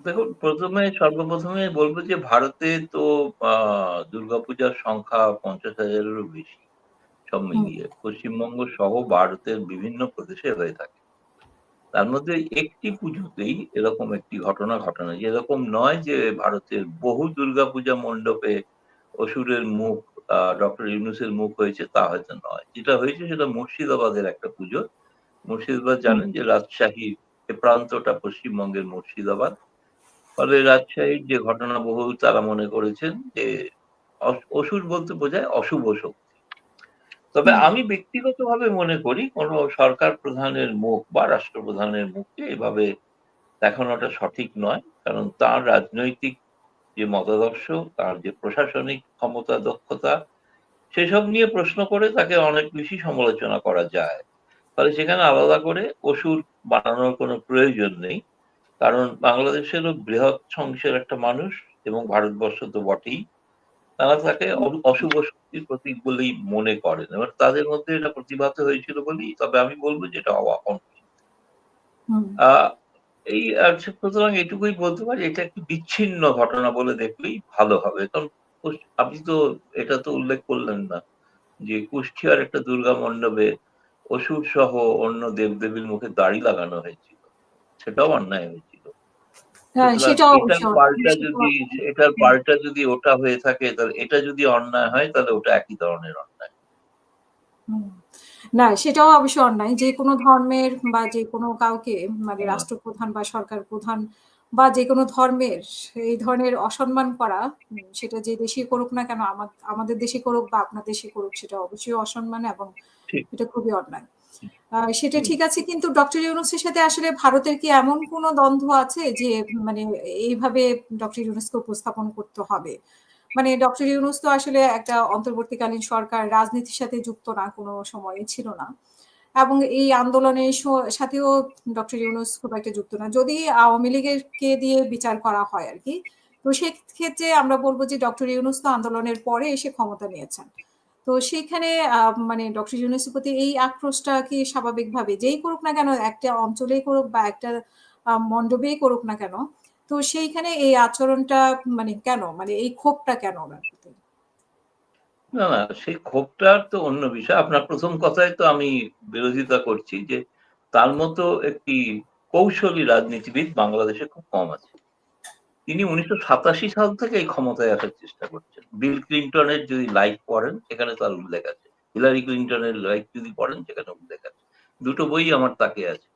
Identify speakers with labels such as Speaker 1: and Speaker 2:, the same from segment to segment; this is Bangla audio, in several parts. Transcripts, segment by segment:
Speaker 1: দেখুন ১ম সর্বপ্রথমে বলব যে ভারতে তো দুর্গাপূজার সংখ্যা ৫০,০০০ এরও বেশি সব মিলিয়ে। পশ্চিমবঙ্গ সহ ভারতের বিভিন্ন প্রদেশে হয়ে থাকে। তার মধ্যে একটি পুজোতেই এরকম একটি ঘটনা ঘটে না। এরকম নয় যে ভারতের বহু দুর্গাপূজা মণ্ডপে অসুরের মুখ ডক্টর ইউনুসের মুখ হয়েছে তা হয়তো নয়। যেটা হয়েছে সেটা মুর্শিদাবাদের একটা পুজো। মুর্শিদাবাদ জানেন যে রাজশাহীর এ প্রান্তটা পশ্চিমবঙ্গের মুর্শিদাবাদ। ফলে রাজশাহীর যে ঘটনা বহু তারা মনে করেছেন যে অস অসুর বলতে বোঝায় অশুভ শক্তি। তবে। আমি ব্যক্তিগতভাবে মনে করি কোন সরকার প্রধানের মুখ বা রাষ্ট্রপ্রধানের মুখকে এভাবে দেখানোটা সঠিক নয়। কারণ তার রাজনৈতিক যে মতাদর্শ, তার যে প্রশাসনিক ক্ষমতা, দক্ষতা সেসব নিয়ে প্রশ্ন করে তাকে অনেক বেশি সমালোচনা করা যায়। ফলে সেখানে আলাদা করে অসুর বানানোর কোনো প্রয়োজন নেই। কারণ বাংলাদেশেরও বৃহৎ সংখ্যের একটা মানুষ এবং ভারতবর্ষ তো বটেই। তারা তাকে অশুভ শক্তির প্রতীক বলেই মনে করেন। এবার তাদের মধ্যে এটা প্রতিভাত হয়েছিল বলেই তবে আমি বলব যে এটা অনুচিত। এই সুতরাং এটুকুই বলতে পারি এটা একটি বিচ্ছিন্ন ঘটনা বলে দেখলেই ভালো হবে। কারণ আপনি তো এটা তো উল্লেখ করলেন না যে কুষ্টিয়ার একটা দুর্গা মণ্ডপে অসুর সহ অন্য দেবদেবীর মুখে দাড়ি লাগানো হয়েছিল। সেটাও অন্যায় হয়েছিল।
Speaker 2: হ্যাঁ,
Speaker 1: পাল্টা যদি এটার পাল্টা যদি ওটা হয়ে থাকে তাহলে এটা যদি অন্যায় হয় তাহলে ওটা একই ধরনের অন্যায়।
Speaker 2: না সেটাও অবশ্য অন্যায়। যেকোনো ধর্মের বা যেকোনো কাউকে মানে। রাষ্ট্রপ্রধান বা সরকার প্রধান বা যেকোনো ধর্মের এই ধরনের অসম্মান করা সেটা যে দেশে করুক না কেন আমা আমাদের দেশে করুক বা আপনার দেশে করুক সেটা অবশ্যই অসম্মান এবং। এটা খুবই অন্যায়। সেটা ঠিক আছে কিন্তু ডক্টর ইউনূসের সাথে আসলে ভারতের কি এমন কোন দ্বন্দ্ব আছে যে মানে এইভাবে ডক্টর ইউনূসকে উপস্থাপন করতে হবে? মানে ডক্টর ইউনূস তো আসলে একটা অন্তর্বর্তীকালীন সরকার রাজনীতির সাথে যুক্ত না, কোন সময়ে ছিল না। এবং এই আন্দোলনের সাথেও ডক্টর ইউনূস খুব একটা যুক্ত না। যদি আওয়ামী লীগের কে দিয়ে বিচার করা হয় আর কি তো সেক্ষেত্রে আমরা বলব যে ডক্টর ইউনুস তো আন্দোলনের পরে এসে ক্ষমতা নিয়েছেন। তো সেইখানে মানে ডক্টর ইউনূসের প্রতি এই আক্রোশটা কি স্বাভাবিকভাবে যেই করুক না কেন একটা অঞ্চলেই করুক বা একটা মণ্ডপেই করুক না কেন, তো সেইখানে এই আচরণটা মানে কেন? মানে এই ক্ষোভটা কেন উনার প্রতি?
Speaker 1: না, না সেই ক্ষোভটার তো অন্য বিষয়। আপনার প্রথম কথায় তো আমি বিরোধিতা করছি যে তার মতো একটি কৌশলী রাজনীতিবিদ বাংলাদেশে খুব কম আছে। তিনি ১৯৮৭ সাল থেকে এই ক্ষমতায় আসার চেষ্টা করছেন। বিল ক্লিনটনের যদি লাইফ পড়েন সেখানে তার উল্লেখ আছে। হিলারি ক্লিনটনের লাইফ যদি পড়েন সেখানে উল্লেখ আছে। দুটো বই আমার তাকে আছে।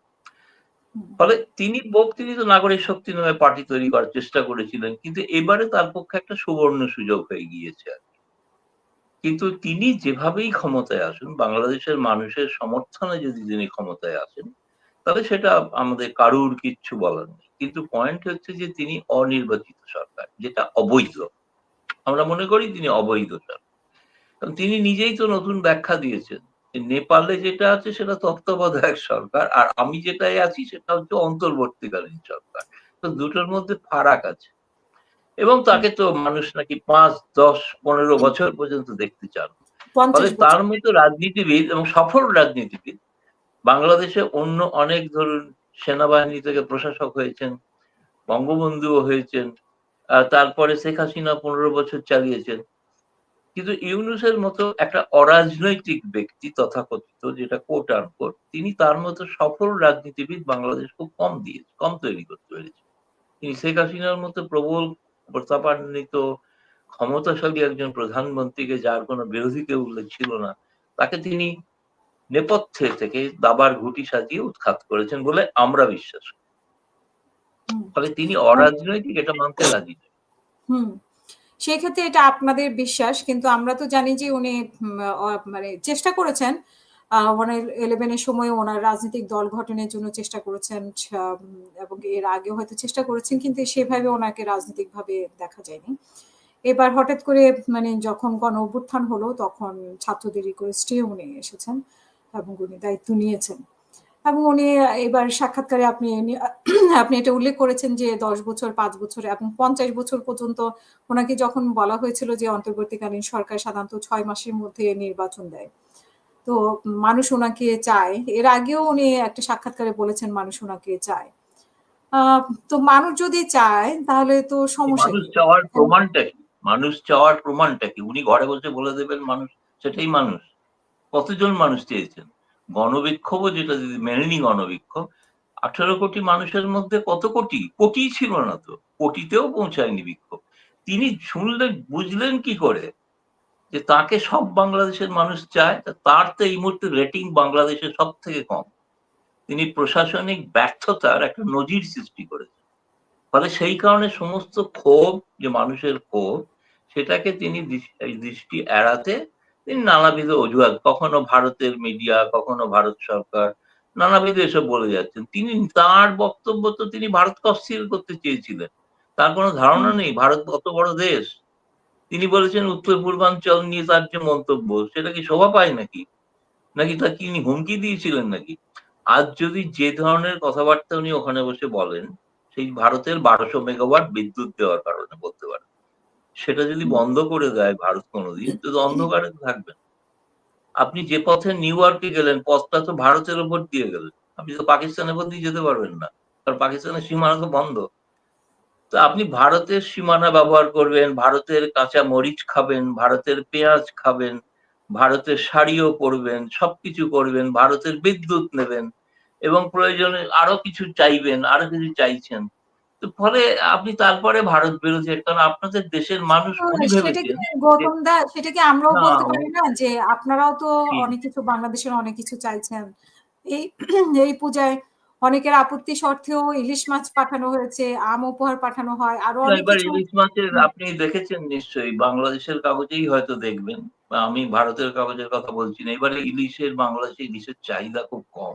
Speaker 1: ফলে তিনি বোক তিনি তো নাগরিক শক্তি নামে পার্টি তৈরি করার চেষ্টা করেছিলেন। কিন্তু এবারে তার পক্ষে একটা সুবর্ণ সুযোগ হয়ে গিয়েছে আরকি। কিন্তু তিনি যেভাবেই ক্ষমতায় আসুন, বাংলাদেশের মানুষের সমর্থনে যদি তিনি ক্ষমতায় আসেন, তাহলে সেটা আমাদের কারুর কিচ্ছু বলার নেই। কিন্তু পয়েন্ট হচ্ছে যে তিনি অনির্বাচিত সরকার, যেটা অবৈধ। আমরা মনে করি তিনি অবৈধ সরকার। কারণ তিনি নিজেই তো নতুন ব্যাখ্যা দিয়েছেন। নেপালে যেটা আছে সেটা তত্ত্বাবধায়ক সরকার। আর আমি যেটাই আছি সেটা হচ্ছে অন্তর্বর্তীকালীন সরকার। তো দুটোর মধ্যে ফারাক আছে। এবং তাকে তো মানুষ নাকি ৫, ১০, ১৫ বছর পর্যন্ত দেখতে চান।
Speaker 2: ৫০
Speaker 1: ফলে তার মতো রাজনীতিবিদ এবং সফল রাজনীতিবিদ বাংলাদেশে অন্য অনেক ধরুন সেনাবাহিনী থেকে প্রশাসক হয়েছেন, বঙ্গবন্ধুও হয়েছেন। তারপরে শেখ হাসিনা ১৫ বছর চালিয়েছেন। কিন্তু ইউনুসের মতো একটা অরাজনৈতিক ব্যক্তি তথাকথিত যেটা কোট আনকোট তিনি তার মতো সফল রাজনীতিবিদ বাংলাদেশ খুব কম দিয়ে কম তৈরি করতে পেরেছে। তিনি শেখ হাসিনার মতো প্রবল প্রতাপান্বিত ক্ষমতাশালী একজন প্রধানমন্ত্রীকে যার কোন বিরোধী কেউ উল্লেখ ছিল না, তাকে তিনি নেপথ্যে থেকে দাবার ঘুঁটি সাজিয়ে উৎখাত করেছেন বলে আমরা বিশ্বাস করি। ফলে তিনি অরাজনৈতিক এটা মানতে রাজি নই।
Speaker 2: হুম। সেক্ষেত্রে এটা আপনাদের বিশ্বাস। কিন্তু আমরা তো জানি যে উনি মানে চেষ্টা করেছেন। আ 111 এর সময় উনার রাজনৈতিক দল গঠনের জন্য চেষ্টা করেছেন। এবং এর আগে হয়তো চেষ্টা করেছেন কিন্তু সেভাবে উনাকে রাজনৈতিকভাবে দেখা যায়নি। এবার হঠাৎ করে মানে যখন গণ অভ্যুত্থান হলো তখন ছাত্রদের রিকোয়েস্ট উনি এসেছেন এবং উনি দায়িত্ব নিয়েছেন। এবং উনি এবার সাক্ষাৎকারে আপনি আপনি এটা উল্লেখ করেছেন যে ১০ বছর, পাঁচ বছর এবং ৫০ বছর পর্যন্ত ওনাকে যখন বলা হয়েছিল যে অন্তর্বর্তীকালীন সরকার সাধারণত ছয় মাসের মধ্যে নির্বাচন দেয়। তো মানুষ ওনাকে চায়। এর আগেও উনি একটা সাক্ষাৎকারে বলেছেন মানুষ ওনাকে চায়। তো মানুষ যদি চায় তাহলে তো সমস্যা
Speaker 1: মানুষ? চাওয়ার প্রমাণটা কি মানুষ চাওয়ার প্রমাণটা কি উনি ঘরে বসে বলে দেবেন মানুষ সেটাই মানুষ কতজন মানুষ চেয়েছেন? গণবিক্ষোভও যেটা যদি মেনে নি গণবিক্ষোভ, আঠারো কোটি মানুষের মধ্যে কত কোটি? কোটি ছিল না তো। কোটিতেও পৌঁছায়নি বিক্ষোভ। তিনি শুনলেন, বুঝলেন কি করে? যে তাকে সব বাংলাদেশের মানুষ চায় তার তো এই মুহূর্তে রেটিং বাংলাদেশে সব থেকে কম। তিনি প্রশাসনিক ব্যর্থতার একটা নজির সৃষ্টি করেছেন। ফলে সেই কারণে সমস্ত ক্ষোভ, যে মানুষের ক্ষোভ, সেটাকে তিনি দৃষ্টি এড়াতে তিনি নানাবিধ অজুহাত কখনো ভারতের মিডিয়া কখনো ভারত সরকার নানাবিধ এসব বলে যাচ্ছেন। তিনি তার বক্তব্য তো তিনি ভারতকে অস্থির করতে চেয়েছিলেন। তার কোনো ধারণা নেই ভারত কত বড় দেশ। তিনি বলেছেন উত্তর পূর্বাঞ্চল নিয়ে তার যে মন্তব্য সেটা কি শোভা পায় নাকি? নাকি তা তিনি হুমকি দিয়েছিলেন নাকি? আজ যদি যে ধরনের কথাবার্তা উনি ওখানে বসে বলেন সেই ভারতের বারোশো মেগাওয়াট বিদ্যুৎ দেওয়ার কারণে বলতে পারেন। সেটা যদি বন্ধ করে দেয় ভারত কোনোদিন তো অন্ধকারে থাকবেন আপনি যে পথে নিউ ইয়র্কে গেলেন পথটা তো ভারতের উপর দিয়ে গেলেন। আপনি তো পাকিস্তানের উপর দিয়ে যেতে পারবেন না কারণ পাকিস্তানের সীমানা তো বন্ধ। তো আপনি ভারতের সীমানা ব্যবহার করবেন ভারতের কাঁচা মরিচ খাবেন ভারতের পেঁয়াজ খাবেন ভারতের শাড়িও পরবেন সবকিছু করবেন ভারতের বিদ্যুৎ নেবেন এবং প্রয়োজনে আরও কিছু চাইবেন আরও কিছু চাইছেন। ফলে আপনি তারপরে ভারত বিরোধী কারণ আপনাদের দেশের মানুষ ভেবেছেন
Speaker 2: গৌতম দা সেটা কি আমরাও বলতে পারি না যে আপনারাও তো অনেক কিছু বাংলাদেশের অনেক কিছু চাইছেন। এই এই পূজায় অনেকের আপত্তি সত্ত্বেও ইলিশ মাছ পাঠানো হয়েছে আম উপহার পাঠানো হয় আরও
Speaker 1: এবার ইলিশ মাছের আপনি দেখেছেন নিশ্চয়ই বাংলাদেশের কাগজেই হয়তো দেখবেন। আমি ভারতের কাগজের কথা বলছি না এবারে ইলিশের বাংলাদেশে ইলিশের চাহিদা খুব কম।